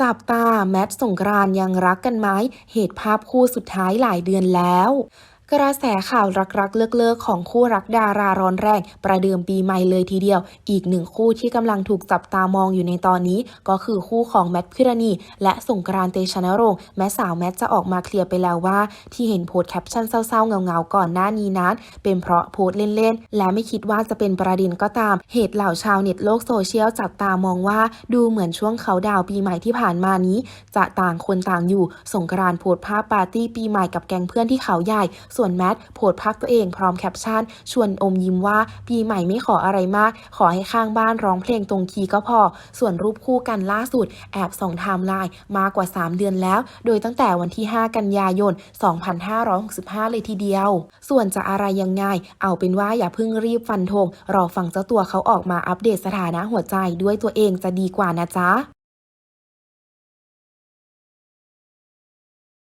จับตาแมทสงกรานยังรักกันไหมเหตุภาพคู่สุดท้ายหลายเดือนแล้ว กระแสข่าวรักๆ เลิกๆ ของคู่รักดาราร้อนแรง ประเดิมปีใหม่เลยทีเดียว อีกหนึ่งคู่ที่กำลังถูกจับตามองอยู่ในตอนนี้ ก็คือคู่ของแมทพิรณี และสงกรานเตชะนรงค์แม้สาวแมทจะออกมาเคลียร์ไปแล้วว่า ที่เห็นโพสแคปชั่นเศร้าๆ เงาๆ ก่อนหน้านี้นั้น เป็นเพราะโพสเล่นๆ และไม่คิดว่าจะเป็นประเด็นก็ตาม เหตุเหล่าชาวเน็ตโลกโซเชียลจับตามองว่า ดูเหมือนช่วงเขาดาวปีใหม่ที่ผ่านมานี้ จะต่างคนต่างอยู่ สงกรานโพสภาพปาร์ตี้ปีใหม่กับแก๊งเพื่อนที่เขาใหญ่ส่วนแมทโพสต์ภาพตัวเองพร้อมแคปชั่น ชวนอมยิ้มว่าปีใหม่ไม่ขออะไรมาก ขอให้ข้างบ้านร้องเพลงตรงคีย์ก็พอ ส่วนรูปคู่กันล่าสุด แอบส่องไทม์ไลน์มากกว่า 3 เดือนแล้ว โดยตั้งแต่วันที่ 5 กันยายน 2565 เลยทีเดียว ส่วนจะอะไรยังไง เอาเป็นว่าอย่าเพิ่งรีบฟันธงรอฟังเจ้าตัวเขาออกมาอัปเดตสถานะหัวใจด้วยตัวเองจะดีกว่านะจ๊ะ